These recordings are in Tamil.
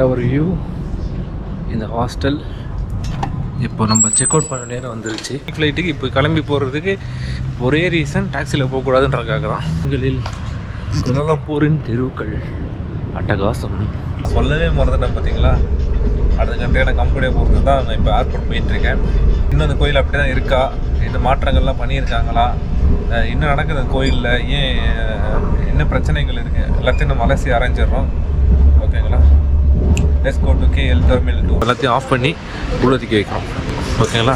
டவர் வியூ இந்த ஹாஸ்டல் இப்போ நம்ம செக் அவுட் பண்ண நேரம் வந்துருச்சு. ஃப்ளைட்டுக்கு இப்போ கிளம்பி போகிறதுக்கு ஒரே ரீசன் டாக்ஸியில் போகக்கூடாதுன்றக்காக தான். உங்களில் குணலப்பூரின் தெருக்கள் அட்டகாசம். சொல்லவே மறந்துட்டேன் பார்த்தீங்களா அடுத்த கண்ட்ரியான கம்பெனியை பொறுத்து தான் நான் இப்போ ஏர்போர்ட் போயிட்டுருக்கேன் இன்னும் அந்த கோயில் அப்படி தான் இருக்கா? இந்த மாற்றங்கள்லாம் பண்ணியிருக்காங்களா? என்ன நடக்குது அந்த கோயிலில்? ஏன் என்ன பிரச்சனைகள் இருக்குது எல்லாத்தையும் நம்ம அலசி ஆராய்ஞ்சிடுறோம் ஓகேங்களா? Let's go to KL terminal two எல்லாத்தையும் ஆஃப் பண்ணி உள்ளதுக்கு வைக்கிறோம் ஓகேங்களா?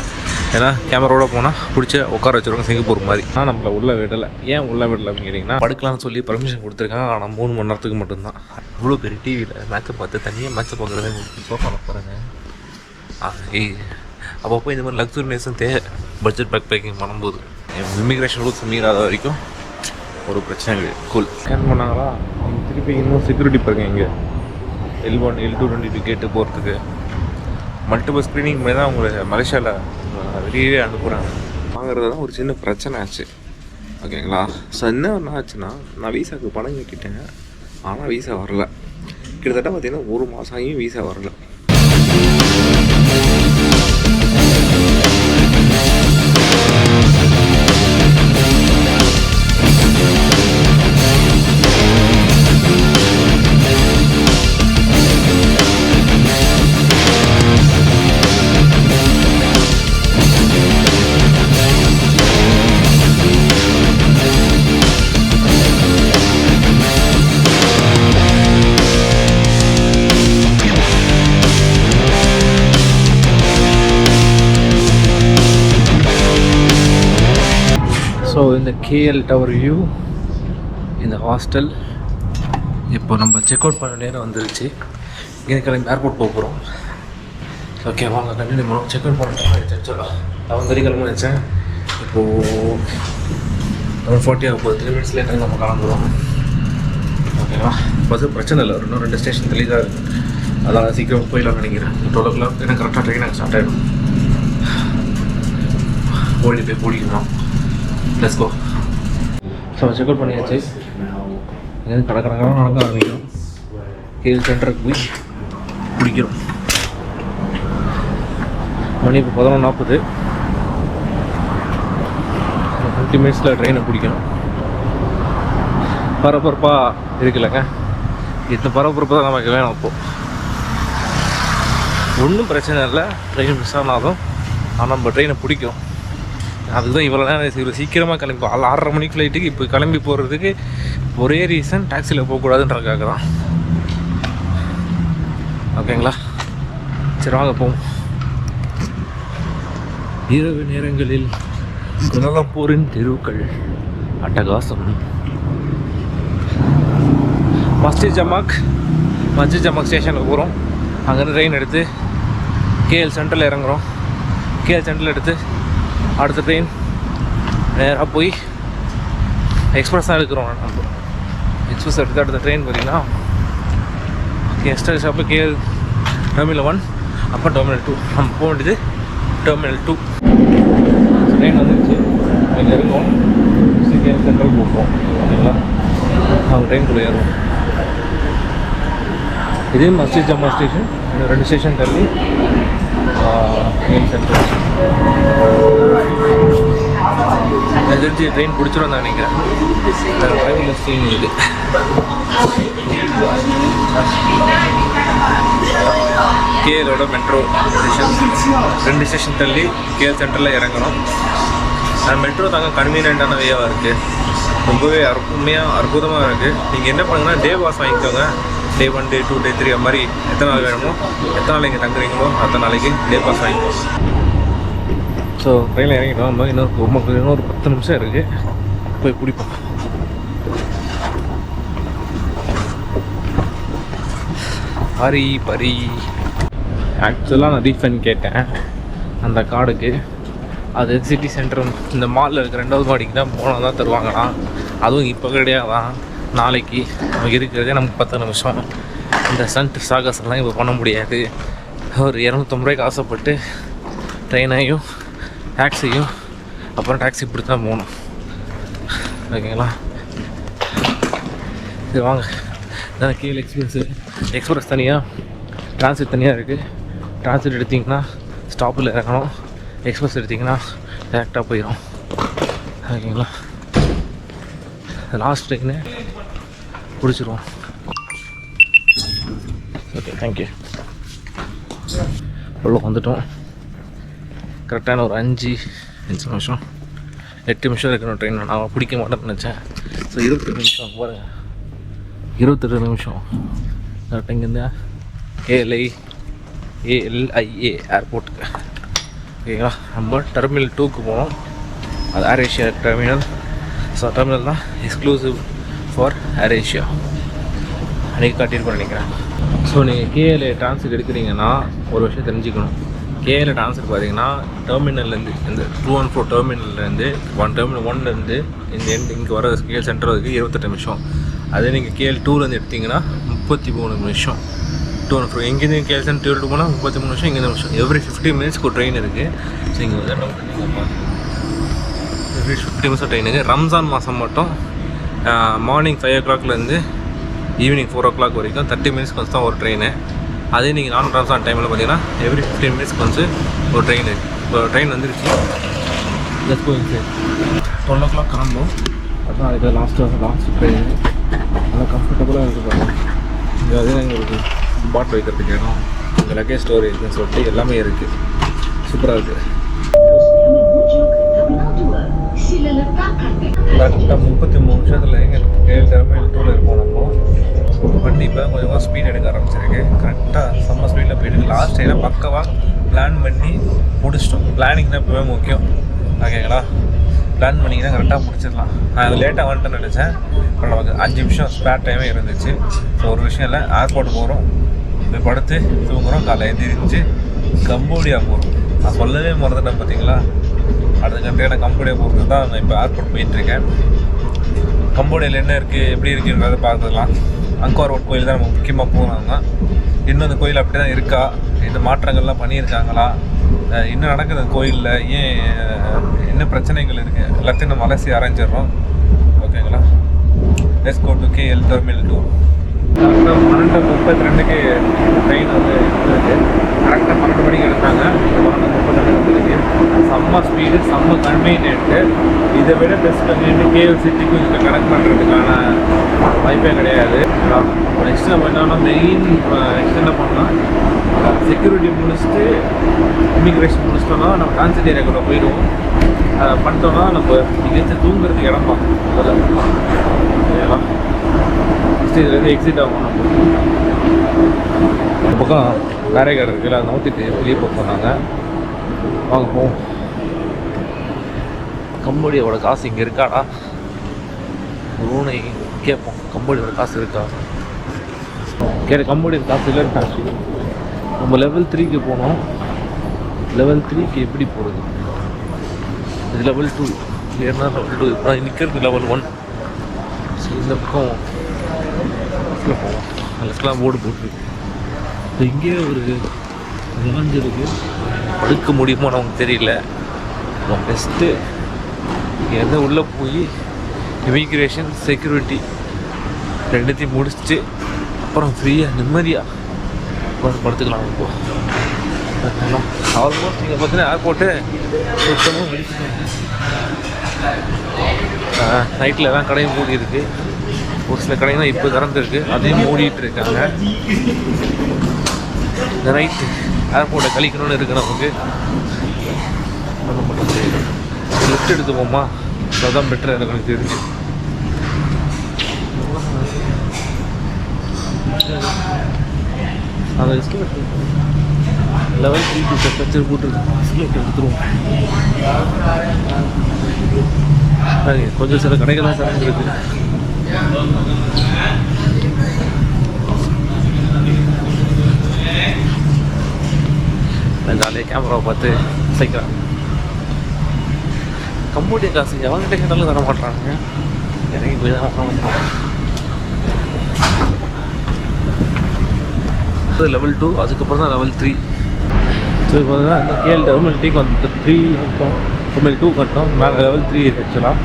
ஏன்னா கேமராவோட போனால் பிடிச்ச உட்கார வச்சிருவாங்க சிங்கப்பூர் மாதிரி. ஆனால் நம்மளை உள்ள விடலை. ஏன் உள்ள விடலை அப்படின்னு கேட்டிங்கன்னா படுக்கலாம்னு சொல்லி பர்மிஷன் கொடுத்துருக்காங்க. ஆனால் மூணு மணி நேரத்துக்கு மட்டும்தான். இவ்வளோ பெரிய டிவியில் மேட்சை பார்த்து தனியாக மேட்சை பார்க்குறதே சோஃபாவில் பாருங்க அப்பப்போ இந்த மாதிரி லக்ஸுரி நேசம் தே பட்ஜெட் பேக் பேக்கிங் பண்ணும்போது. இமிக்ரேஷன் ரூல்ஸ் மீறாத வரைக்கும் ஒரு பிரச்சனை கூல் ஸ்கேன் பண்ணாங்களா? திருப்பி இன்னும் செக்யூரிட்டி பாருங்க இங்கே. L one L two twenty two gate போகிறதுக்கு மல்டிபிள் ஸ்க்ரீனிங் மாதிரி தான் உங்களை மலேசியாவில் வெளியவே அனுப்புகிறாங்க வாங்குறது தான் ஒரு சின்ன பிரச்சனை ஆச்சு. ஓகேங்களா? ஸோ என்ன ஒன்று ஆச்சுன்னா நான் வீசாவுக்கு பணம் கட்டிட்டேன். ஆனால் வீசா வரல. கிட்டத்தட்ட பார்த்திங்கன்னா ஒரு மாதம் ஆகியும் வீசா வரல. இந்த கேஎல் டவர் வியூ இந்த ஹாஸ்டல் இப்போ நம்ம செக் அவுட் பண்ண நேரம் வந்துருச்சு. இங்கே கிளம்பி ஏர்போர்ட் போக போகிறோம் ஓகே வாங்க கண்டினியூ பண்ணுவோம் செக் அவுட் பண்ண சொல்லலாம் லெவன் தேர்ட்டி கிளம்ப நினச்சேன். இப்போது லெவன் ஃபார்ட்டி ஆக போகுது. த்ரீ மினிட்ஸ் லேட்டாக நம்ம கிளம்புறோம். ஓகேவா பஸ் பிரச்சனை இல்லை. இன்னும் ரெண்டு ஸ்டேஷன் தள்ளி இருக்குது அதான் சீக்கிரம் போயிடலாம் நினைக்கிறேன். டுவெல் ஓ கிளாக் எனக்கு கரெக்டாக ட்ரெயின் எனக்கு ஸ்டார்ட் ஆகிடும் ஓடி போய் பிடிக்கணும் let's go so check out பண்ணியாச்சு. எங்கேயும் கடை கடை நடக்க ஆரம்பிக்கும் கேள் சென்டருக்கு போய் குடிக்கிறோம் மணி இப்போ பதினொன்று நாற்பது. ஃபிஃப்டி மினிட்ஸில் ட்ரெயினை பிடிக்கணும் பரபரப்பாக இருக்குல்லங்க. இந்த பரபரப்பு தான் நமக்கு வேணும் அப்போது ஒன்றும் பிரச்சனை இல்லை. ட்ரெயின் மிஸ் ஆனாலும் ஆனால் நம்ம ட்ரெயினை பிடிக்கும். அதுதான் இவ்வளோ நேரம் இவ்வளோ சீக்கிரமாக கிளம்பி ஆள் ஆறரை மணிக்கு ஃப்ளைட்டுக்கு இப்போ கிளம்பி போகிறதுக்கு ஒரே ரீசன் டாக்ஸியில் போகக்கூடாதுன்றக்காக தான். ஓகேங்களா சரி வாங்க போவோம். இரவு நேரங்களில் குணலப்பூரின் தெருக்கள் அட்டகாசம். மஸ்ஜித் ஜமாக் மஸ்ஜித் ஜமாக் ஸ்டேஷனுக்கு போகிறோம் அங்கேருந்து ட்ரெயின் எடுத்து கேஎல் சென்டரில் இறங்குறோம். கேஎல் சென்டரில் எடுத்து அடுத்த ட்ரெயின் நேராக போய் எக்ஸ்பிரஸ் தான் எடுக்கிறோம். நம்ம எக்ஸ்பிரஸ் எடுத்து அடுத்த ட்ரெயின் பார்த்தீங்கன்னா எஸ்டர் ஷாப்பு கேஎல் டெர்மினல் ஒன் அப்புறம் டெர்மினல் டூ நம்ம போக வேண்டியது டெர்மினல் டூ ட்ரெயின் வந்துருச்சு. அங்கே இருக்கோம். கேஎல் சென்ட்ரல் போகிறோம் ஓகேங்களா அவங்க ட்ரெயின்குள்ளே ஏறுவோம். இதே மஸ்ஜித் ஜம்மா ஸ்டேஷன் ரெண்டு ஸ்டேஷன் தள்ளி மெயின் சென்டர் எனக்கு தெரிஞ்சு ட்ரெயின் பிடிச்சிரும் தான் நினைக்கிறேன் இது. கேஎலோட மெட்ரோ ஸ்டேஷன் ரெண்டு ஸ்டேஷன் தள்ளி கேஎல் சென்டரில் இறங்கணும். மெட்ரோ தாங்க கன்வீனியண்ட்டான வேவாக இருக்குது ரொம்பவே அற்புமையாக அற்புதமாக இருக்குது நீங்கள் என்ன பண்ணுங்கன்னா டே பாஸ் வாங்கிக்கோங்க. Day one day two day three அது மாதிரி எத்தனை நாள் வேணுமோ எத்தனை நாள் இங்கே தங்குறீங்களோ அத்தனை நாளைக்கு டே பாஸ் வாங்கிக்கோங்க ஸோ ட்ரெயினில் இறங்கிட்டோம் நம்ம இன்னொரு ரொம்ப இன்னொரு பத்து நிமிஷம் இருக்குது போய் பிடிப்போம் பரி பரி. ஆக்சுவலாக நான் ரீஃபண்ட் கேட்டேன் அந்த கார்டுக்கு. அது சிட்டி சென்டர் இந்த மாலில் இருக்கிற ரெண்டாவது மாடிக்கு தான் போனால் தான் தருவாங்களாம். அதுவும் இப்போ கிடையாதான். நாளைக்கு நமக்கு இருக்கிறதே நமக்கு பத்து நிமிஷம். இந்த சன்ட் சாகசம்லாம் இப்போ பண்ண முடியாது. ஒரு இரநூத்தம்பது ரூபாய்க்கு ஆசைப்பட்டு ட்ரெயினையும் டாக்ஸியும் அப்புறம் டாக்ஸி இப்படி தான் போகணும். ஓகேங்களா? சரி வாங்க. நான் கீழே எக்ஸ்பிரஸ்ஸு எக்ஸ்பிரஸ் தனியாக டிரான்சிட் தனியாக இருக்குது டிரான்சிட் எடுத்திங்கன்னா ஸ்டாப்பில் இறங்கணும். எக்ஸ்பிரஸ் எடுத்திங்கன்னா டேரெக்டாக போயிடும் ஓகேங்களா? லாஸ்ட் ட்ரெயின்னு பிடிச்சிருவோம் ஓகே தேங்க்யூ உள்ள வந்துட்டோம். கரெக்டான ஒரு அஞ்சு அஞ்சு நிமிஷம். எட்டு நிமிஷம் இருக்கணும் ட்ரெயின் நான் பிடிக்க மாட்டேன்னு நினச்சேன். ஸோ இருபத்தெட்டு நிமிஷம் பாருங்கள் இருபத்தெட்டு நிமிஷம். கரெக்டாக இங்கேருந்து ஏஎல்ஐ ஏஎல்ஐஏ ஏர்போர்ட்டுக்கு ஓகேங்களா நம்ம டெர்மினல் டூக்கு போனோம். அது AirAsia terminal so terminal தான் எக்ஸ்க்ளூசிவ் ஃபார் ஏர் ஏஷியா அன்றைக்கி காட்டியிருப்பேன் நினைக்கிறேன் ஸோ நீங்கள் கேஎல்ஏ டிரான்ஸ்ஃபர் எடுக்கிறீங்கன்னா ஒரு விஷயம் தெரிஞ்சுக்கணும். கேஎல்ஏ டிரான்ஸ்ஃபர் பார்த்தீங்கன்னா டெர்மினல்லேருந்து இந்த டூ ஒன் ஃபோர் டெர்மினல்லேருந்து ஒன் டெர்மினல் ஒன்லேருந்து இந்த எண்ட் இங்கே வர கேஎல் சென்டர் வரைக்கும் இருபத்தெட்டு நிமிஷம். அதே நீங்கள் கேஎல் டூலேருந்து எடுத்தீங்கன்னா முப்பத்தி மூணு நிமிஷம் டூ ஒன் ஃபோர் எங்கேருந்து கேஎல் சென்டர் டூ போனால் முப்பத்தி மூணு நிமிஷம் இங்கே நிமிஷம். எவ்ரி ஃபிஃப்டி மினிட்ஸ்க்கு ஒரு ட்ரெயின் இருக்குது ஸோ இங்கே வந்து எவ்ரி ஃபிஃப்டி நிமிஷம் ட்ரெயினுக்கு ரம்ஜான் மாதம் மட்டும் மார்னிங் ஃபைவ் ஓ கிளாக்லேருந்து ஈவினிங் ஃபோர் ஓ கிளாக் வரைக்கும் தேர்ட்டி மினிட்ஸ்க்கு வந்து தான் ஒரு ட்ரெயின் அதே நீங்கள் நான் ரம்ஜான் டைமில் பார்த்தீங்கன்னா எவ்ரி ஃபிஃப்டீன் மினிட்ஸ்க்கு வந்து ஒரு ட்ரெயின் இப்போ ட்ரெயின் வந்துருச்சு. Just going sir twelve o'clock கிளம்பும். அதான் அதுக்கு லாஸ்ட்டு லாஸ்ட் ட்ரெயின் நல்லா கம்ஃபர்டபுளாக இருக்குது இங்கே அதே எங்களுக்கு பாட்டில் வைக்கிறதுக்கு இடம். இங்கே லக்கேஜ் ஸ்டோரேஜ்னு சொல்லிட்டு எல்லாமே இருக்குது சூப்பராக இருக்குது கரெக்டாக முப்பத்தி மூணு நிமிஷத்தில் எங்கள் ஏழு டெர்மினல் டூவில் இருப்போம் நம்ம வண்டி இப்போ கொஞ்சமாக ஸ்பீட் எடுக்க ஆரம்பிச்சிருக்கு. கரெக்டாக செம்ம ஸ்பீடில் போயிட்டு லாஸ்ட் டைம் பக்கவாக பிளான் பண்ணி முடிச்சிட்டோம். பிளானிங் தான் எப்பவுமே முக்கியம். ஓகேங்களா பிளான் பண்ணிங்கன்னா கரெக்டாக முடிச்சிடலாம். நான் லேட்டாக வந்துட்டேன்னு நினச்சேன். அப்புறம் நமக்கு அஞ்சு நிமிஷம் ஸ்பேர் டைமே இருந்துச்சு. ஸோ ஒரு விஷயம் இல்லை. ஏர்போர்ட் போகிறோம் போய் படுத்து தூங்குறோம். காலைல எந்திரிச்சு கம்போடியா போகிறோம் நான் சொல்லவே மறந்துட்டேன் பார்த்தீங்களா அடுத்த கண்ட்ரியான கம்போடியா போகிறது தான் நான் இப்போ ஏர்போர்ட் போயிட்டுருக்கேன் கம்போடியாவில் என்ன இருக்குது எப்படி இருக்குன்றத பார்த்துக்கலாம். அங்கோர் ஒரு கோயில் தான் நம்ம முக்கியமாக போகிறாங்க இன்னும் அந்த கோயில் அப்படி தான் இருக்கா? இந்த மாற்றங்கள்லாம் பண்ணியிருக்காங்களா? இன்னும் நடக்குது அந்த கோயிலில்? ஏன் என்ன பிரச்சனைகள் இருக்குது எல்லாத்தையும் நம்ம அலசி ஆராய்ஞ்சிடுறோம் ஓகேங்களா? Let's go to KL terminal two கரெக்டாக பன்னெண்டு முப்பத்தி ரெண்டுக்கு ட்ரெயின் வந்து கரெக்டாக பன்னெண்டு மணிக்கு எடுத்தாங்க பன்னெண்டு முப்பத்தி ரெண்டு இருக்கு செம்ம ஸ்பீடு செம்ம கன்வீனியன்ட்டு இதை விட பெஸ்ட் கன்வீனியன்ட் கேஎல் சிட்டிக்கும் இதில் கனெக்ட் பண்ணுறதுக்கான வாய்ப்பே கிடையாது. நெக்ஸ்ட் நம்ம என்னன்னா மெயின் நெக்ஸ்ட் என்ன பண்ணலாம்? செக்யூரிட்டி முடிச்சுட்டு இமிக்ரேஷன் முடிச்சிட்டோம்னா நம்ம டிரான்சிட் ஏரியாக்குள்ளே போயிடுவோம். அதை பண்ணிட்டோம்னா நம்ம இங்கேருந்து தூங்குறதுக்கு இடம் பார்க்கணும் முதல்ல. ஓகேவா ஃபஸ்ட்டு இதுலேருந்து எக்ஸிட் ஆகும் நம்ம. பக்கம் வேற கடை இருக்குல்ல அதை நோத்திட்டு வெளியே போக சொன்னாங்க. வாங்க போவோம். கம்போடியாவோட காசு இங்கே இருக்காடா? ரூனை கேட்போம் கம்பெனியோட காசு இருக்கா? கேட்ட கம்போடியன் காசு இல்லைன்ட்டாச்சு நம்ம லெவல் த்ரீக்கு போனோம். லெவல் த்ரீக்கு எப்படி போகிறது இது லெவல் டூ ஏன்னா லெவல் டூ இப்போ நிற்கிறது லெவல் ஒன் ஸோ இந்த பக்கம் லெஃப்டில் போவோம். லெஃப்ட்லாம் போர்டு போட்டு. இங்கே ஒரு லாஞ்ச் படுக்க முடியுமோ நமக்கு தெரியல. பெஸ்ட்டு இங்கேருந்து உள்ளே போய் இமிக்ரேஷன் செக்யூரிட்டி ரெண்டுத்தையும் முடிச்சுட்டு அப்புறம் ஃப்ரீயாக நிம்மதியாக உட்காந்து படுத்துக்கலாம் இப்போ ஆல்மோஸ்ட் இங்கே பார்த்தீங்கன்னா ஏர்போர்ட்டு சுத்தமாக முடிச்சுட்டாங்க நைட்டில் தான் கடையும் மூடி இருக்குது ஒரு சில கடைங்க இப்போ திறந்துருக்கு அதையும் மூடிட்டு இருக்காங்க இந்த நைட்டு ஏர்போர்ட்டை கழிக்கணும்னு இருக்குது நமக்கு ரொம்ப பண்ண முடியாது லெஃப்ட் எடுத்துப்போமா அதான் பெட்டர் எனக்கு தெரிஞ்சு. அந்த escalate level three two structure போட்டுருக்கு எஸ்கலேட் எடுத்துருவோம். கொஞ்சம் சில கடைகள்லாம் சார்ந்துருக்கு ஜாலியாக கேமராவை பார்த்து சைக்கிறேன் கம்போடியா காசு எவங்கிட்ட கேட்டாலும் தர மாட்டாங்க இறங்கி போய் தான் வாங்கணும் லெவல் டூ அதுக்கப்புறம் தான் லெவல் த்ரீ ஸோ இப்போ அந்த கேஎல் டெர்மினல் வந்து த்ரீ கட்டோம் டெர்மினல் டூ கட்டோம் மேலே லெவல் த்ரீ ஆக்சுவலாக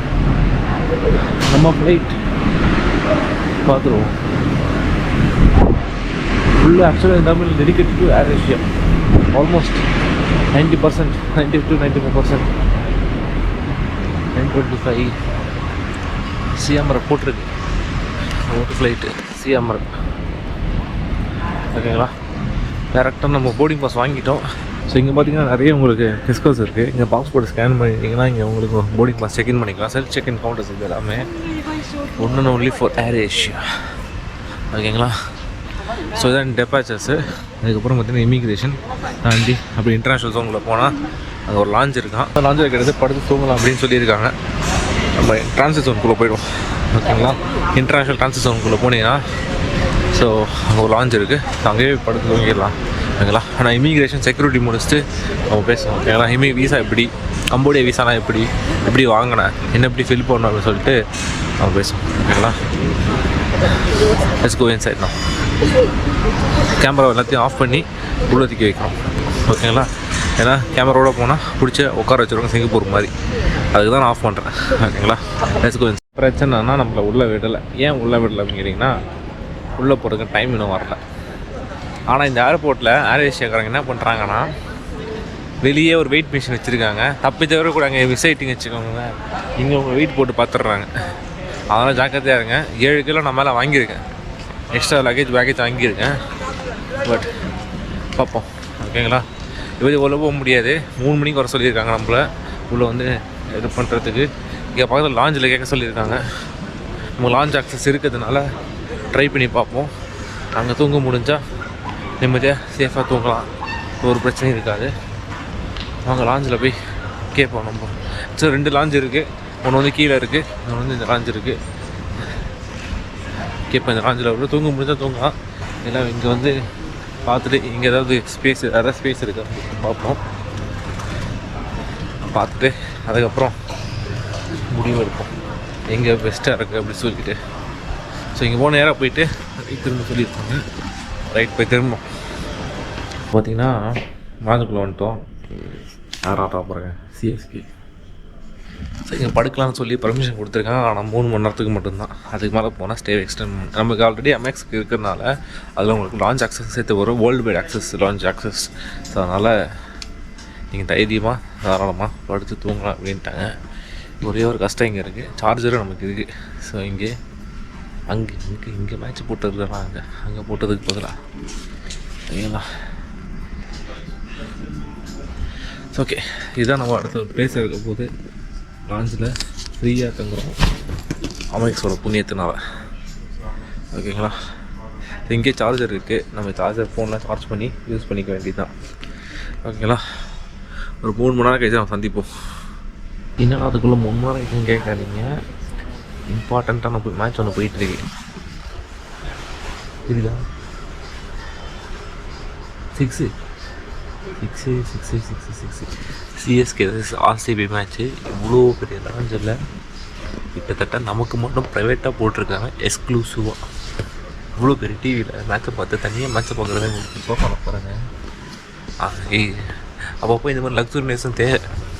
நம்ம ஃப்ளைட் பார்த்துருவோம். ஃபுல்லு ஆக்சுவலாக இந்த Tamil dedicate to AirAsia almost ninety percent ninety two ninety five percent nine twenty five CMR போட்டிருக்கு. ஒரு ஃப்ளைட்டு சிஎம்ஆர் ஓகேங்களா? டேரெக்டாக நம்ம போர்டிங் பாஸ் வாங்கிட்டோம். ஸோ இங்கே பார்த்தீங்கன்னா நிறைய உங்களுக்கு டிஸ்கஸ் இருக்குது இங்கே பாஸ்போர்ட் ஸ்கேன் பண்ணிட்டீங்கன்னா இங்கே உங்களுக்கு போர்டிங் பாஸ் செக்இன் பண்ணிக்கலாம். செல்ஃப் செக்இன் கவுண்டர்ஸ் இது எல்லாமே. ஒன்று ஒன்லி ஃபார் ஏர் ஏஷியா ஓகேங்களா? ஸோ இதான் டெபாச்சர்ஸு அதுக்கப்புறம் பார்த்தீங்கன்னா இமிக்ரேஷன் தாண்டி அப்படி இன்டர்நேஷ்னல் ஜோனில் போனால் அங்கே ஒரு லாஞ்ச் இருக்கான். அந்த லாஞ்சில் கிடையாது படுத்து தூங்கலாம் அப்படின்னு சொல்லியிருக்காங்க. நம்ம டிரான்சிட் ஜோனுக்குள்ளே போயிடுவோம். ஓகேங்களா? இன்டர்நேஷ்னல் டிரான்சிட் ஜோனுக்குள்ளே போனீங்கன்னா ஸோ அங்கே ஒரு லாஞ்ச் இருக்குது அங்கேயே படுத்து தூங்கிடலாம். ஓகேங்களா? ஆனால் இமிக்ரேஷன் செக்யூரிட்டி முடிச்சுட்டு நம்ம பேசுவோம் ஓகேங்களா இமி வீசா எப்படி? கம்போடியா வீசாலாம் எப்படி? எப்படி வாங்கினேன் என்ன எப்படி ஃபில் பண்ணணும் அப்படின்னு சொல்லிட்டு நம்ம பேசுவோம் ஓகேங்களா? லெட்ஸ் கோ இன்சைட் நான் கேமரா எல்லாத்தையும் ஆஃப் பண்ணி உள்ள தூக்கி வைக்கிறோம் ஓகேங்களா? ஏன்னா கேமராவோட போனால் பிடிச்ச உட்கார வச்சுருவாங்க சிங்கப்பூர் மாதிரி. அதுக்கு தான் நான் ஆஃப் பண்ணுறேன் ஓகேங்களா லெட்ஸ் பிரச்சனைனா நம்மளை உள்ளே விடலை. ஏன் உள்ளே விடலை அப்படின்னு கேட்டிங்கன்னா உள்ளே போகிறதுக்கு டைம் இன்னும் வரல. ஆனால் இந்த ஏர்போர்ட்டில் ஏர் ஏஷியாக்காரங்க என்ன பண்ணுறாங்கன்னா வெளியே ஒரு வெயிட் மிஷின் வச்சுருக்காங்க. தப்பி தவிர கூட அங்கே விசைட்டிங் வச்சுக்கோங்க. இங்கே உங்கள் வெயிட் போட்டு பார்த்துட்றாங்க அதனால் ஜாக்கிரதையாக இருங்க. ஏழு கிலோ நான் மேலே வாங்கியிருக்கேன். எக்ஸ்ட்ரா லக்கேஜ் பேக்கேஜ் வாங்கியிருக்கேன். பட் பார்ப்போம். ஓகேங்களா இது உள்ள போக முடியாது. மூணு மணிக்கு வர சொல்லியிருக்காங்க நம்மள. உள்ளே வந்து இது பண்ணுறதுக்கு இங்கே பக்கத்தில் லாஞ்சில் கேட்க சொல்லியிருக்காங்க. நம்ம லாஞ்ச் ஆக்சஸ் இருக்கிறதுனால ட்ரை பண்ணி பார்ப்போம். அங்கே தூங்க முடிஞ்சால் நிம்மதியாக சேஃபாக தூங்கலாம். ஒரு பிரச்சனையும் இருக்காது. வாங்க லாஞ்சில் போய் கேட்போம் நம்ம. சரி ரெண்டு லாஞ்ச் இருக்குது ஒன்று வந்து கீழே இருக்குது ஒன்று வந்து இந்த லாஞ்ச் இருக்குது கேட்பேன் இந்த லாஞ்சில் தூங்க முடிஞ்சால் தூங்கலாம். இல்லை இங்கே வந்து பார்த்துட்டு இங்கே ஏதாவது ஸ்பேஸ் ஏதாவது ஸ்பேஸ் இருக்கா? பார்ப்போம். பார்த்துட்டு அதுக்கப்புறம் முடிவு எடுப்போம். எங்கே பெஸ்ட்டாக இருக்குது அப்படின்னு சொல்லிட்டு. ஸோ இங்கே போன நேராக போயிட்டு திரும்ப சொல்லியிருக்காங்க ரைட் போய் திரும்ப பார்த்தீங்கன்னா மாதுக்குள்ளே வந்துட்டோம். யாராக ஆட்டா சிஎஸ்கே ஸோ இங்கே படுக்கலாம்னு சொல்லி பர்மிஷன் கொடுத்துருக்காங்க. ஆனால் மூணு மணி நேரத்துக்கு மட்டும்தான். அதுக்கு மேலே போனால் ஸ்டே எக்ஸ்டெண்ட் நமக்கு ஆல்ரெடி எம்எக்ஸ்க்கு இருக்கிறனால அதில் உங்களுக்கு லான்ச் ஆக்சஸ் சேர்த்து வரும் world wide access lounge access so அதனால் நீங்கள் தைரியமாக தாராளமாக படுத்து தூங்கலாம் அப்படின்ட்டாங்க. ஒரே ஒரு கஷ்டம் இங்கே இருக்குது சார்ஜரும் நமக்கு இருக்குது ஸோ இங்கே அங்கே இங்கே இங்கே மேட்ச் போட்டதுலாம் அங்கே? அங்கே போட்டதுக்கு பதிலாக சரிங்களா ஓகே இதுதான் நம்ம அடுத்த ஒரு பிளேஸ் இருக்க போது. லாஞ்சில் ஃப்ரீயாக தங்குறோம். அமெக்ஸோட புண்ணியத்தினால. ஓகேங்களா? இங்கே சார்ஜர் இருக்குது நம்ம சார்ஜர் ஃபோனில் சார்ஜ் பண்ணி யூஸ் பண்ணிக்க வேண்டியது தான் ஓகேங்களா? ஒரு மூணு மணி நேரம் கழிச்சு நம்ம சந்திப்போம். என்னடா அதுக்குள்ளே மூணு மணி நேரம் கழிச்சுன்னு கேட்காதீங்க. இம்பார்ட்டண்ட்டான மேட்ச் ஒன்று போயிட்டுருக்கு புரியுதா? Six six six six six CSK RCB match இவ்வளோ பெரிய லாஞ்சில் கிட்டத்தட்ட நமக்கு மட்டும் ப்ரைவேட்டாக போட்டிருக்காங்க எக்ஸ்க்ளூசிவாக இவ்வளோ பெரிய டிவியில் மேட்ச்சை பார்த்து தனியாக மேட்ச்சை பார்க்குறதே உங்களுக்கு சோஃபாவில் போகிறேங்க அப்பப்போ இந்த மாதிரி லக்ஸுரினேஸும் தே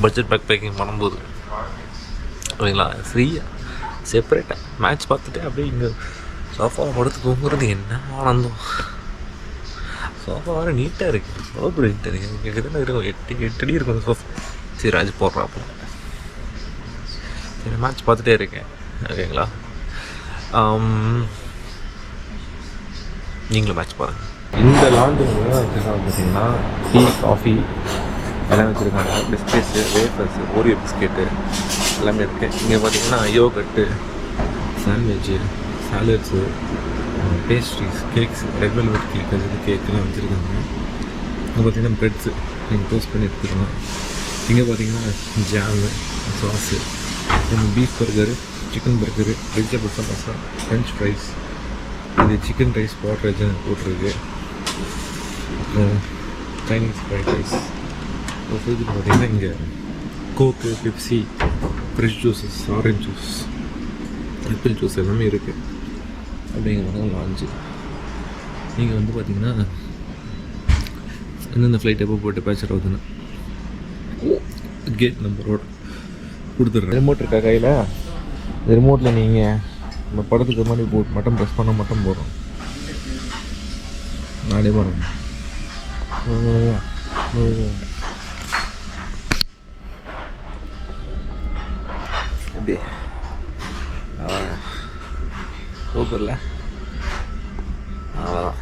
பட்ஜெட் பேக் பேக்கிங் பண்ணும்போது. ஓகேங்களா? ஃப்ரீயாக செப்பரேட்டாக மேட்ச் பார்த்துட்டு அப்படியே இங்கே சோஃபாவை படுத்து தூங்குறது என்ன ஆனந்தம். சோஃபா வேறு நீட்டாக இருக்குது அவ்வளோ பெரிய நீட்டாக இருக்குது இங்கே கிட்ட இருக்கும் எட்டு எட்டு அடி இருக்கும் அந்த சோஃபா ராஜ் போடுறான் அப்போ மேட்ச் பார்த்துட்டே இருக்கேன். ஓகேங்களா? நீங்களும் மேட்ச் பாருங்கள் இந்த லாண்டு வச்சுருக்காங்க பார்த்தீங்கன்னா டீ காஃபி எல்லாம் வச்சுருக்காங்க. பிஸ்கெட்ஸு வேஃபர்ஸு ஓரியோ பிஸ்கெட்டு எல்லாமே இருக்குது இங்கே பார்த்தீங்கன்னா yogurt sandwich salads pastries cakes red velvet cake அது கேக்கெல்லாம் வச்சுருக்காங்க. இங்கே பார்த்தீங்கன்னா ப்ரெட்ஸு நீங்கள் டோஸ்ட் பண்ணி எடுத்துக்கலாம். இங்கே பார்த்தீங்கன்னா jam sauce beef burger chicken burger vegetable samosa French fries இது சிக்கன் ரைஸ் பவுடர் ரைஸ் போட்டிருக்கு அப்புறம் சைனீஸ் ஃப்ரைட் ரைஸ் ஃப்ரிட்ஜில் பார்த்தீங்கன்னா இங்கே Coke Pepsi fresh juices orange juice apple juice எல்லாமே இருக்குது அப்படிங்கிறது லான்ச்சு நீங்கள் வந்து பார்த்தீங்கன்னா எந்தெந்த ஃப்ளைட் எப்போ போட்டு பேச்சர் ஆகுதுன்னு கேட் நம்பரோட கொடுத்துட்றேன். ரிமோட் இருக்கா கையில்? ரிமோட்டில் நீங்கள் நம்ம படத்துக்கு மாதிரி போ மட்டம் ப்ரெஸ் பண்ணால் மட்டும் அப்படியே பாருங்க ஓ ஓ எப்படி சூப்பர்ல அவ்வளோதான்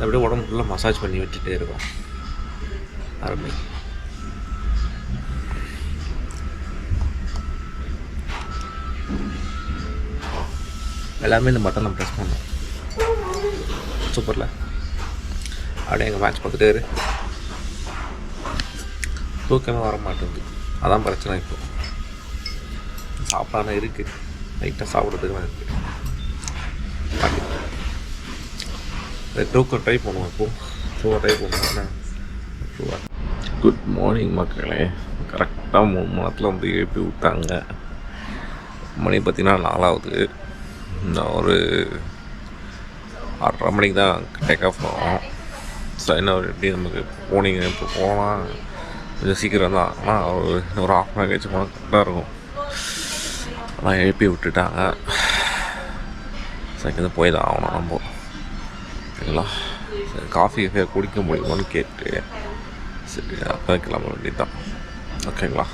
அப்படியே உடம்பு ஃபுல்லாக மசாஜ் பண்ணி விட்டுட்டே இருக்கும். அருமை. எல்லாமே இந்த பட்டனில் ப்ரெஸ் பண்ணோம் சூப்பரில். அப்படியே எங்கள் மேட்ச் பார்த்துட்டே இரு. தூக்கமே வர மாட்டேங்குது அதான் பிரச்சனை இப்போ. சாப்பிடாம இருக்குது லைட்டாக சாப்பிட்றதுக்குலாம் இருக்குது டூக்கர் ட்ரை பண்ணுவோம் இப்போது டூவை ட்ரை பண்ணுவோம். என்ன குட் மார்னிங் மக்களே. கரெக்டாக மூணு மணத்தில் வந்து எழுப்பி விட்டாங்க. மணி பார்த்தீங்கன்னா நாலாவது. இன்னும் ஒரு ஆறரை மணிக்கு தான் டேக் ஆஃப் ஆகும் ஸோ இன்னும் எப்படி நமக்கு போனீங்க இப்போ போனால் கொஞ்சம் சீக்கிரம் தான். ஆனால் ஒரு ஒரு ஆஃப் அன் கழிச்சு போனால் கரெக்டாக இருக்கும். ஆனால் எழுப்பி விட்டுட்டாங்க. ஸோ இங்கே போய் தான் ஆகணும் நம்ம. சரிங்களா? சரி காஃபி குடிக்க முடியுமான்னு கேட்டு. சரி அப்போ கிளம்ப வேண்டியது தான் ஓகேங்களா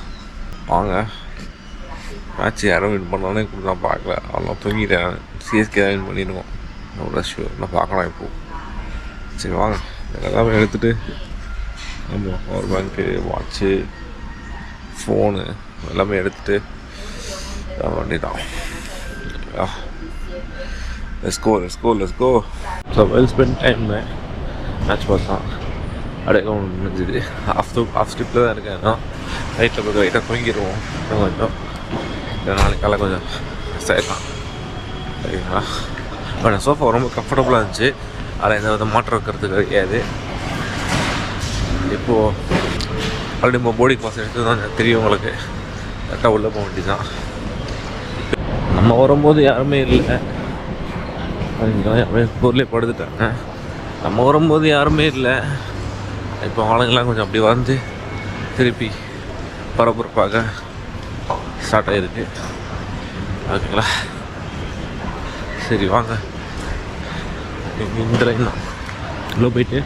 வாங்க. மேட்ச் யாரும் வின் பண்ணானே கூட நான் பார்க்கல. அவ்வளோ தூங்கிட்டேன். சிஎஸ்கே தான் வின் பண்ணிடுவோம். அவ்வளோ ஷூ நான் பார்க்கலாம் இப்போ. சரி வாங்க. எல்லாமே எடுத்துகிட்டு நம்ம பவர் பேங்க்கு வாட்ச்சு ஃபோனு எல்லாமே எடுத்துகிட்டு வண்டி தான் let's go let's go let's go so well spend time match பார்த்தோம் அப்படியே முடிஞ்சுது ஆஃப் ஆஃப் ஸ்டிப்பில் தான் இருக்கேன். நான் நைட்டில் கொஞ்சம் லைட்டாக குறுங்கிடுவோம் இன்னும் கொஞ்சம். நாளைக்கு காலை கொஞ்சம் செய்யலாம் சரிங்களா? பட் சோஃபா ரொம்ப கம்ஃபர்டபுளாக இருந்துச்சு. அதில் எந்த வித மாற்றம் இருக்கிறது கிடையாது. இப்போது ஆல்ரெடி நம்ம போடி பாஸ் எடுத்து தான் தெரியும் உங்களுக்கு. கரெக்டாக உள்ளே போக வேண்டியதுதான். நம்ம வரும்போது யாருமே இல்லை. அப்படியே பொருளே படுத்துட்டாங்க நம்ம வரும்போது யாருமே இல்லை. இப்போ ஆளுங்கெல்லாம் கொஞ்சம் அப்படி வந்து திருப்பி பரபரப்பாக ஸ்டார்ட் ஆகிருக்கு ஓகேங்களா? சரி வாங்க. இந்த ட்ரெயின் தான் உள்ளே போயிட்டு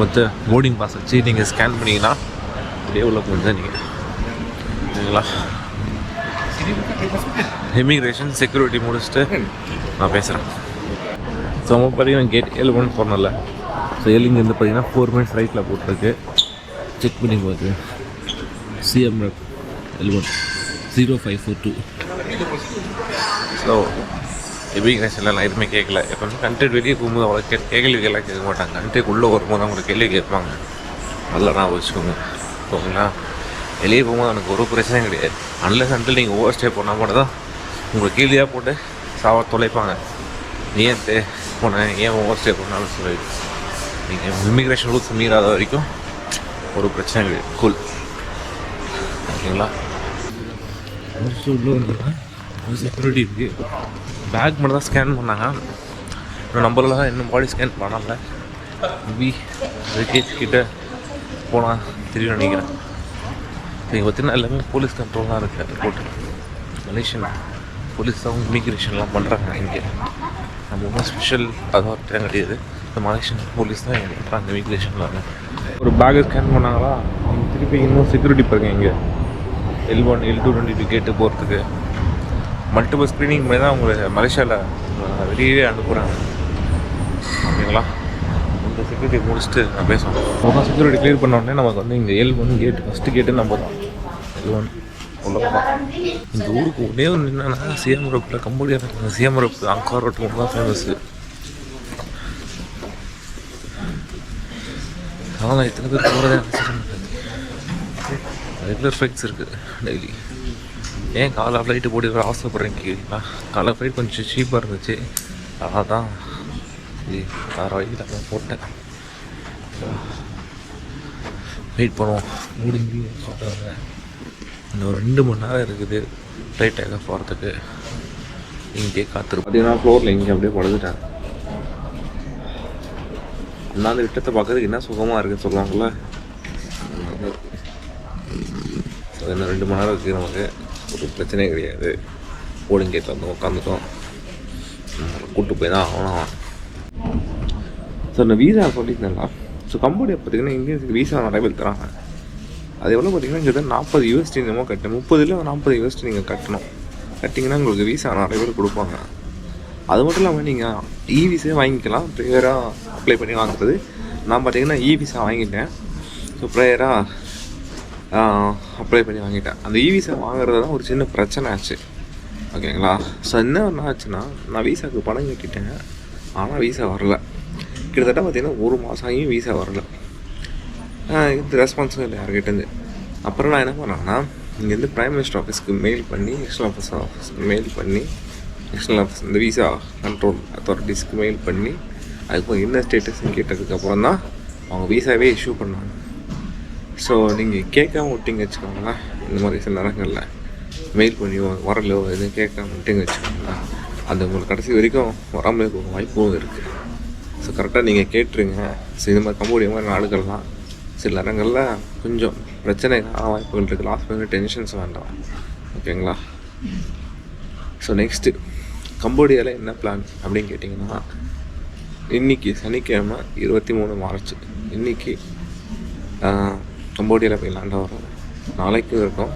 மற்ற போர்டிங் பாஸ் வச்சு நீங்கள் ஸ்கேன் பண்ணிங்கன்னா அப்படியே உள்ள போகுது நீங்கள் ஓகேங்களா? இமிக்ரேஷன் செக்யூரிட்டி முடிச்சுட்டு நான் பேசுகிறேன் ஸோ பார்த்தீங்கன்னா கேட் ஏழு மணி போனல ஸோ வந்து பார்த்திங்கன்னா ஃபோர் மினிட்ஸ் ரைட்டில் போட்டிருக்கு. செக் பண்ணி பார்த்து CM eleven zero five four two so இமிக்ரேஷனில் நான் எதுவுமே கேட்கல எப்பவுமே கண்டென்ட் வெளியே போகும்போது அவ்வளோ கே கேள்விகள்லாம் கேட்க மாட்டாங்க. கண்டென்ட் உள்ளே வரும்போது அவங்க கேள்வி கேட்பாங்க. நல்லா நான் வச்சுக்கோங்க ஓகேங்களா? வெளியே போகும்போது எனக்கு ஒரு பிரச்சனையும் கிடையாது. அன்லஸ் அன்டில் நீங்கள் ஓவர் ஸ்டே பண்ணால் மட்டும் தான் உங்களை கேள்வியாக போட்டு சாவ தொலைப்பாங்க. நீ ஏன் தே போனேன் ஏன் ஓவர் ஸ்டே பண்ணாலும் சொல்லி நீங்கள் இமிக்ரேஷன் ரூல்ஸ் மீறாத வரைக்கும் ஒரு பிரச்சனை கிடையாது கூல் ஓகேங்களா? செக்யூரிட்டி இருக்குது பேக் மட்டும் தான் ஸ்கேன் பண்ணாங்க. இன்னும் நம்பரில் தான் இன்னும் பாடி ஸ்கேன் பண்ணல. மேபி கேட் கிட்ட போனால் தெரியும் நினைக்கிறேன். இங்கே பார்த்தீங்கன்னா எல்லாமே போலீஸ் கண்ட்ரோல் தான் இருக்குது ரிப்போர்ட் மலேசியன் போலீஸ் தான் இமிக்ரேஷன்லாம் பண்ணுறாங்க இங்கே. நம்ம ஒன்றும் ஸ்பெஷல் அதாரிட்டியாக கிடையாது. இந்த மலேசியன் போலீஸ் தான் இங்கே அந்த இமிக்ரேஷனில் ஒரு பேக்கை ஸ்கேன் பண்ணாங்களா? அவங்க திருப்பி இன்னும் செக்யூரிட்டி பாருங்க இங்கே. L one L two twenty two gate போகிறதுக்கு மல்டிபிள் ஸ்க்ரீனிங் பண்ணி தான் உங்களை மலேசியாவில் வெளியே அனுப்புகிறாங்க ஓகேங்களா? இந்த செக்யூரிட்டி முடிச்சுட்டு நான் பேசுவோம் மொத்தம் செக்யூரிட்டி கிளியர் பண்ண உடனே நமக்கு வந்து இங்கே எல் ஒன் கேட் ஃபஸ்ட்டு கேட்டு நம்ம தான். எல் ஒன் இந்த ஊருக்கு ஒரே ஒன்று என்னன்னா சிஎம் ரோப்பில் கம்போடியா சிஎம் ரோப் அங்கார் ரோட்டில் தான் ஃபேமஸ்ஸு ஆனால் இத்தனை பேர் போகிறதே ரெகுலர் ஃப்ளைட்ஸ் இருக்குது டெய்லி ஏன் காலை ஃப்ளைட்டு போட்டு ஆசைப்படுறேன் கேட்குறீங்களா காலை ஃப்ளைட் கொஞ்சம் சீப்பாக இருந்துச்சு. அதான். தான் இது வேறு போட்டேன். வெயிட் பண்ணுவோம். முடிஞ்சு சொல்கிறாங்க இன்னும் ஒரு ரெண்டு மணி நேரம் இருக்குது. ஃப்ளைட் டேக் ஆஃப் போகிறதுக்கு இங்கே காத்திருப்போம் பார்த்தீங்கன்னா ஃப்ளோரில் இங்கே அப்படியே படுத்துட்டேன் அண்ணாந்து விட்டத்தை பார்க்கறதுக்கு என்ன சுகமாக இருக்குன்னு சொல்லுவாங்கள்ல இன்னும் ரெண்டு மணி நேரம் இருக்குது நமக்கு. ஒரு பிரச்சனையே கிடையாது. போர்டிங் கேட்டு வந்து உட்காந்துட்டோம் கூப்பிட்டு போய் தான் ஆகணும். ஸோ இந்த வீசா சொல்லியிருந்தேன்ல. ஸோ கம்போடியா பார்த்தீங்கன்னா இந்தியன்ஸுக்கு வீசா நிறைய பேர் தராங்க. அது எவ்வளோ பார்த்தீங்கன்னா இங்கே நாற்பது யூஎஸ்டி என்னமோ கட்டணும். முப்பதுல நாற்பது யூஎஸ்டி நீங்கள் கட்டணும். கட்டிங்கன்னா உங்களுக்கு வீசா நிறைய பேர் கொடுப்பாங்க. அது மட்டும் இல்லாமல் நீங்கள் இவிசே e வாங்கிக்கலாம். ப்ரேயராக அப்ளை பண்ணி வாங்குறது. நான் பார்த்தீங்கன்னா இவிசா e வாங்கிட்டேன். ஸோ ப்ரேயராக அப்ளை பண்ணி வாங்கிட்டேன். அந்த e இவிசா வாங்குறது தான் ஒரு சின்ன பிரச்சனை ஆச்சு. ஓகேங்களா? ஸோ என்ன ஒன்று ஆச்சுன்னா நான் வீசாவுக்கு பணம் கட்டிட்டேன். ஆனால் வீசா வரல. கிட்டத்தட்ட பார்த்தீங்கன்னா ஒரு மாதம் ஆகியும் வீசா வரல. இது ரெஸ்பான்ஸும் இல்லை யார்கிட்டேருந்து அப்புறம் நான் என்ன பண்ணேன்னா இங்கேருந்து ப்ரைம் மினிஸ்டர் ஆஃபீஸ்க்கு மெயில் பண்ணி எக்ஸ்டர்னல் ஆஃபீஸ் ஆஃபீஸ்க்கு மெயில் பண்ணி எக்ஸ்டர்னல் ஆஃபீஸ் இந்த விசா கண்ட்ரோல் அத்தாரிட்டிஸ்க்கு மெயில் பண்ணி அதுக்கப்புறம் என்ன ஸ்டேட்டஸ்ன்னு கேட்டதுக்கப்புறம் தான் அவங்க விசாவே இஷ்யூ பண்ணாங்க ஸோ நீங்கள் கேட்காம விட்டிங்க வச்சுக்கோங்களேன் இந்த மாதிரி சில நேரங்களில் மெயில் பண்ணி வரலையோ எதுவும் கேட்காம விட்டிங்க வச்சுக்கோங்களேன் அது உங்களுக்கு கடைசி வரைக்கும் வராமல் போகும் வாய்ப்பும் இருக்குது ஸோ கரெக்டாக நீங்கள் கேட்டுருங்க. ஸோ இந்த மாதிரி கம்போடியா மாதிரி நாடுகள்லாம் சில நேரங்களில் கொஞ்சம் பிரச்சனைகள் வாய்ப்புகள் இருக்குது லாஸ்ட் மினிட் டென்ஷன்ஸ் வேண்டாம். ஓகேங்களா ஸோ நெக்ஸ்ட்டு கம்போடியாவில் என்ன பிளான் அப்படின்னு கேட்டிங்கன்னா இன்னைக்கு சனிக்கிழமை இருபத்தி மூணு மார்ச். இன்னைக்கு கம்போடியாவில் போய் லேண்டாக வரோம் நாளைக்கும் இருக்கும்.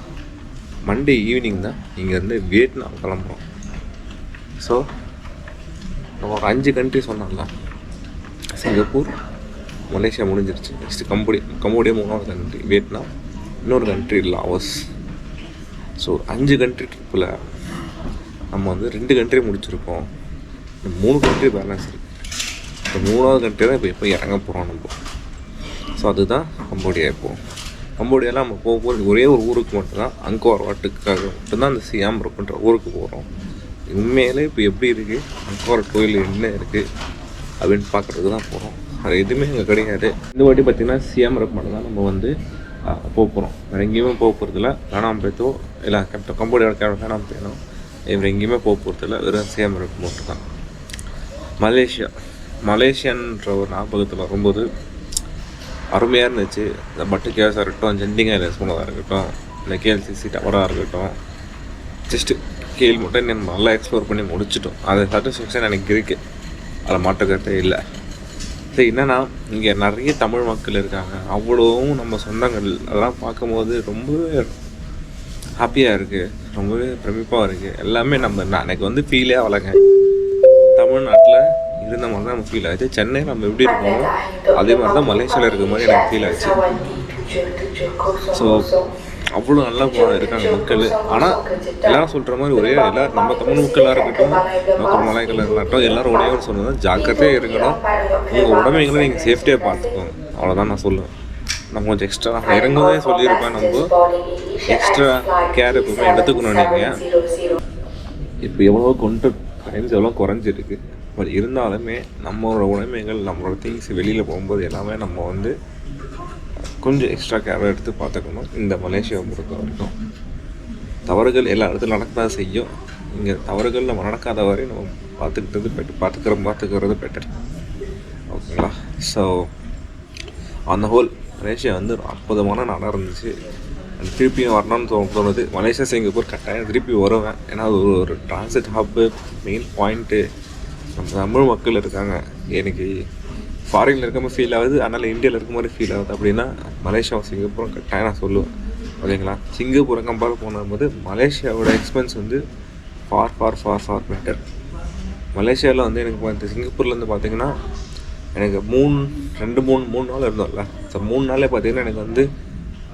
மண்டே ஈவினிங் தான் இங்கேருந்து வியட்நாம் கிளம்புறோம். ஸோ நம்ம ஒரு அஞ்சு கண்ட்ரி சொன்னோம்ல. சிங்கப்பூர் மலேசியா முடிஞ்சிருச்சு. நெக்ஸ்ட்டு கம்போடியா கம்போடியா மூணாவது கண்ட்ரி வியட்நாம். இன்னொரு கண்ட்ரி லாவோஸ். ஸோ அஞ்சு கண்ட்ரி ட்ரிப்பில் நம்ம வந்து ரெண்டு கண்ட்ரி முடிச்சிருக்கோம் இந்த மூணு கண்ட்ரி பேலன்ஸ் இருக்குது இந்த மூணாவது கண்ட்ரி தான் இப்போ எப்போ இறங்க போகிறோம் நம்ம. ஸோ அதுதான் கம்போடியா இப்போது கம்போடியாவில் நம்ம போக போகிறது ஒரே ஒரு ஊருக்கு மட்டும்தான் அங்கோர் வாட்டுக்காக மட்டும்தான் அந்த சியாம் இருக்குன்ற ஊருக்கு போகிறோம் உண்மையிலே இப்போ எப்படி இருக்குது அங்கோர் கோயில் என்ன இருக்குது அப்படின்னு பார்க்குறதுக்கு தான் போகிறோம் அது எதுவுமே அங்கே கிடையாது. இந்த வாட்டி பார்த்திங்கன்னா சிஎம் ரப் மட்டும் தான் நம்ம வந்து போக போகிறோம் வேறு எங்கேயுமே போக போகிறதில்ல வேணாம் போய்த்தோ இல்லை கேப்டன் கம்போடியோட கேப்டன் வேணாம். போயிடும் இவர் எங்கேயுமே போக போகிறதில்ல வெறும் சிஎம் ரப் மட்டும் தான் மலேசியா. மலேசியான்ற ஒரு ஞாபகத்தில் வரும்போது அருமையாக இருந்துச்சு. இந்த பட்டு கேஸாக இருக்கட்டும் ஜெண்டிங்கா இல்லை சொன்னதாக இருக்கட்டும் இந்த கேஎல்சிசி டவராக இருக்கட்டும் ஜஸ்ட்டு கேள் மட்டும் நம்ம நல்லா எக்ஸ்ப்ளோர் பண்ணி முடிச்சிட்டோம். அது சாட்டிஸ்ஃபேக்ஷன் எனக்கு இருக்குது அதில் மாற்றுக்கிறதே இல்லை. சரி என்னென்னா இங்கே நிறைய தமிழ் மக்கள் இருக்காங்க. அவ்வளோவும் நம்ம சொந்தங்கள். அதெல்லாம் பார்க்கும்போது ரொம்பவே ஹாப்பியாக இருக்குது ரொம்பவே பிரமிப்பாக இருக்குது எல்லாமே நம்ம நான் எனக்கு வந்து ஃபீலே ஆகலைங்க தமிழ்நாட்டில் இருந்த மாதிரி தான் நம்ம ஃபீல் ஆச்சு. சென்னை நம்ம எப்படி இருக்கோமோ அதே மாதிரி தான் மலேசியாவில் இருக்க மாதிரி எனக்கு ஃபீல் ஆச்சு. ஸோ அவ்வளோ நல்லா போ- இருக்காங்க மக்கள். ஆனால் எல்லாரும் சொல்கிற மாதிரி ஒரே எல்லா நம்ம தமிழ் மக்களாக இருக்கட்டும் மக்கள் மலைகளாக இருக்கட்டும் எல்லாரும் ஒரே ஒரு சொன்னது ஜாக்கிரதையாக இருக்கணும் உங்கள் உடமைகளை நீங்கள் சேஃப்டியாக பார்த்துக்கோங்க. அவ்வளோதான் நான் சொல்லுவேன். நம்ம கொஞ்சம் எக்ஸ்ட்ரா இறங்கும்போதே சொல்லியிருப்பேன் நம்ம. எக்ஸ்ட்ரா கேர் எப்பவுமே எடுத்துக்கணும் நீங்கள் இப்போ எவ்வளோ கொண்டு டைம்ஸ் எவ்வளோ குறைஞ்சிருக்கு. பட் இருந்தாலுமே நம்மளோட உடைமைகள் நம்மளோட திங்ஸ் வெளியில் போகும்போது எல்லாமே நம்ம வந்து கொஞ்சம் எக்ஸ்ட்ரா கேர் எடுத்து பார்த்துக்கணும். இந்த மலேசியாவை பொறுத்த வரைக்கும். தவறுகள் எல்லா இடத்துலையும் நடக்க செய்யும். இங்கே தவறுகள் நம்ம நடக்காத வரை நம்ம பார்த்துக்கிட்டது பெட்டர் பார்த்துக்கிற பார்த்துக்கிறது பெட்டர் ஓகேங்களா? So on the whole Malaysia வந்து ஒரு அற்புதமான நாடாக இருந்துச்சு. அது திருப்பியும் வரணும்னு தோ தோணுது. மலேசியா சிங்கப்பூர் கட்டாயம் திருப்பி வருவேன். ஏன்னா அது ஒரு ஒரு டிரான்சிட் ஹப்பு மெயின் பாயிண்ட்டு நம்ம தமிழ் மக்கள் இருக்காங்க. எனக்கு ஃபாரினில் இருக்க மாதிரி ஃபீல் ஆகுது. அதனால் இந்தியாவில் இருக்க மாதிரி ஃபீல் ஆகுது. அப்படின்னா மலேசியாவும் சிங்கப்பூரும் கட்டாயம் நான் சொல்லுவேன். ஓகேங்களா? சிங்கப்பூரை கம்பேர் பண்ணும்போது மலேசியாவோட எக்ஸ்பென்ஸ் வந்து far far far far better மலேசியாவில் வந்து எனக்கு சிங்கப்பூரில் சிங்கப்பூர்லேருந்து பார்த்தீங்கன்னா எனக்கு மூணு ரெண்டு மூணு மூணு நாள் இருந்தோம்ல ஸோ மூணு நாளே பார்த்தீங்கன்னா எனக்கு வந்து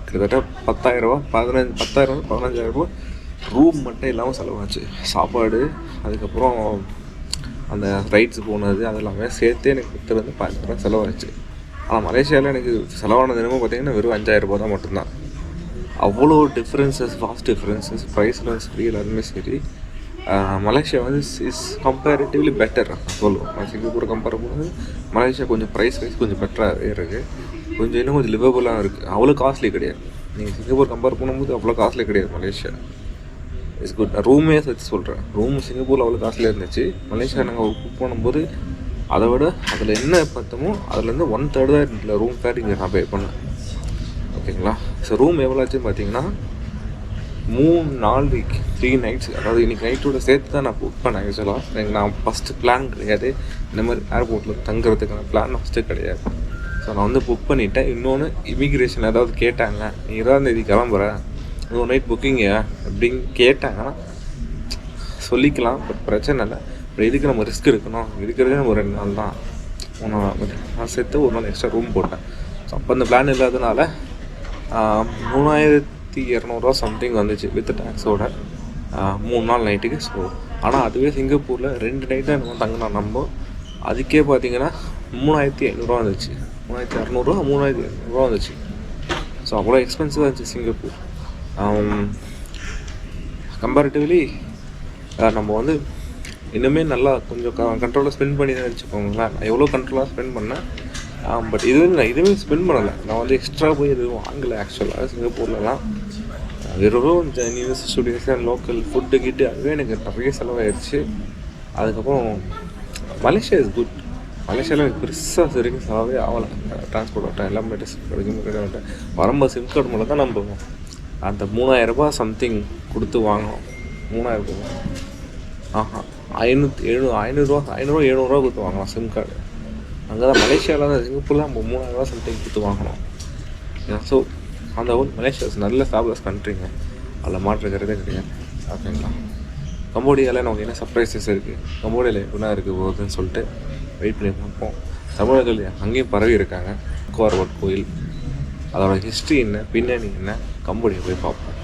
கிட்டத்தட்ட பத்தாயிரரூபா பதினஞ்சு பத்தாயிரம் பதினஞ்சாயிரரூபா ரூம் மட்டும் இல்லாமல் செலவாச்சு. சாப்பாடு அதுக்கப்புறம் அந்த ரைட்ஸ் போனது அது எல்லாமே சேர்த்து எனக்கு கிட்ட வந்து பதினாயிரம் செலவாச்சு. ஆனால் மலேசியாவில் எனக்கு செலவானது என்னமோ பார்த்தீங்கன்னா வெறும் அஞ்சாயிரம் ரூபா தான் மட்டும்தான். அவ்வளோ டிஃப்ரென்சஸ் ஃபாஸ்ட் டிஃப்ரென்சஸ் ப்ரைஸில் சரி எல்லாருமே சரி. மலேசியா வந்து இஸ் கம்பேரிட்டிவ்லி பெட்டர் சொல்லுவோம் சிங்கப்பூர் கம்பேர் பண்ணும்போது மலேசியா கொஞ்சம் ப்ரைஸ் வைஸ் கொஞ்சம் பெட்டராக இருக்குது கொஞ்சம் இன்னும் கொஞ்சம் லிவபுளாக இருக்குது அவ்வளோ காஸ்ட்லி கிடையாது. நீங்கள் சிங்கப்பூர் கம்பேர் பண்ணும்போது அவ்வளோ காஸ்ட்லி கிடையாது மலேசியா. இட்ஸ் குட் நான் ரூமே வச்சு சொல்கிறேன் ரூம் சிங்கப்பூரில் அவ்வளோ காஸ்ட்லியாக இருந்துச்சு. மலேசியா நாங்கள் புக் பண்ணும்போது அதை விட அதில் என்ன பார்த்தோமோ அதுலேருந்து ஒன் தேர்ட் தான் இருந்துல ரூம் ஃபேர் இங்கே நான் பே பண்ணேன். ஓகேங்களா ஸோ ரூம் எவ்வளோ ஆச்சுன்னு பார்த்தீங்கன்னா மூணு நாளைக்கு த்ரீ நைட்ஸ் அதாவது இன்றைக்கி நைட்டோட சேர்த்து தான் நான் புக் பண்ணேன் ஆக்சுவலாக எனக்கு நான் ஃபஸ்ட்டு பிளான் கிடையாது. இந்த மாதிரி ஏர்போர்ட்டில் தங்குறதுக்கான பிளான் ஃபஸ்ட்டு கிடையாது. ஸோ நான் வந்து புக் பண்ணிவிட்டேன் இன்னொன்று இமிக்ரேஷன் ஏதாவது கேட்டாங்க நீ இருபதாம் தேதி கிளம்புற. இன்னொரு நைட் புக்கிங்க அப்படின்னு கேட்டாங்கன்னா சொல்லிக்கலாம். பட் பிரச்சனை இல்லை. பட் இதுக்கு நம்ம ரிஸ்க் இருக்கணும் இருக்கிறதே நம்ம ரெண்டு நாள் தான். மூணு நான் சேர்த்து ஒரு நாள் எக்ஸ்ட்ரா ரூம் போட்டேன். ஸோ அப்போ அந்த பிளான் இல்லாதனால மூணாயிரத்து ஆயிரத்தி இரநூறுவா சம்திங் வந்துச்சு வித் டேக்ஸோட மூணு நாள் நைட்டுக்கு ஸோ ஆனால் அதுவே சிங்கப்பூரில் ரெண்டு நைட்டு நம்ம தங்கினா நம்ம. அதுக்கே பார்த்தீங்கன்னா மூணாயிரத்தி ஐநூறுரூவா வந்துச்சு. மூணாயிரத்தி அறநூறுவா மூணாயிரத்தி ஐநூறுரூவா வந்துச்சு. ஸோ அவ்வளோ எக்ஸ்பென்சிவாக இருந்துச்சு சிங்கப்பூர். கம்பேரிட்டிவ்லி நம்ம வந்து இன்னுமே நல்லா கொஞ்சம் கண்ட்ரோலாக ஸ்பெண்ட் பண்ணி தான் வச்சுக்கோங்களேன். நான் எவ்வளோ கண்ட்ரோலாக ஸ்பெண்ட் பண்ணேன்? பட் இது வந்து நான் எதுவுமே ஸ்பெண்ட் பண்ணலை. நான் வந்து எக்ஸ்ட்ரா போய் எதுவும் வாங்கலை ஆக்சுவலாக சிங்கப்பூர்லலாம் வெறும் நியூஸ் ஸ்டூடியோஸ் லோக்கல் ஃபுட்டு கிட்டு அதுவே எனக்கு நிறைய செலவாயிடுச்சு அதுக்கப்புறம் மலேசியா இஸ் குட் மலேசியாவில் எனக்கு பெருசாக சரிக்கும் செலவே ஆகலை. டிரான்ஸ்போர்ட் ஆகட்டும் எல்லாமே கிடைக்கும் கிடைக்கும் வரும்போது சிம் கார்டு மூலம் தான் நம்ம அந்த மூணாயிரரூபா சம்திங் கொடுத்து வாங்கினோம். மூணாயிரம் ரூபா ஆஹா ஐநூற்றி எழுநூறு ஐநூறுரூவா ஐநூறுரூவா எழுநூறுவா கொடுத்து வாங்கலாம் சிம் கார்டு அங்கே தான் மலேசியாவில் தான் சிங்கப்பூரில் நம்ம மூணாயிரரூவா சம்திங் கொடுத்து வாங்கணும். ஸோ அந்த ஊர் மலேசியா நல்ல ஸ்டாப்லஸ் கண்ட்ரிங்க அதில் மாற்றுக்கிறதே கிடையாது. ஓகேங்களா கம்போடியாவில் நமக்கு என்ன சர்ப்ரைசஸ் இருக்குது கம்போடியாவில் எப்படின்னா இருக்குது போகுதுன்னு சொல்லிட்டு வெயிட் பண்ணி பார்ப்போம். தமிழர்கள் அங்கேயும் பரவி இருக்காங்க. கோர்வட் கோயில். அதோட ஹிஸ்ட்ரி என்ன பின்னணி என்ன? கம்போடியா போய் பார்ப்போம்.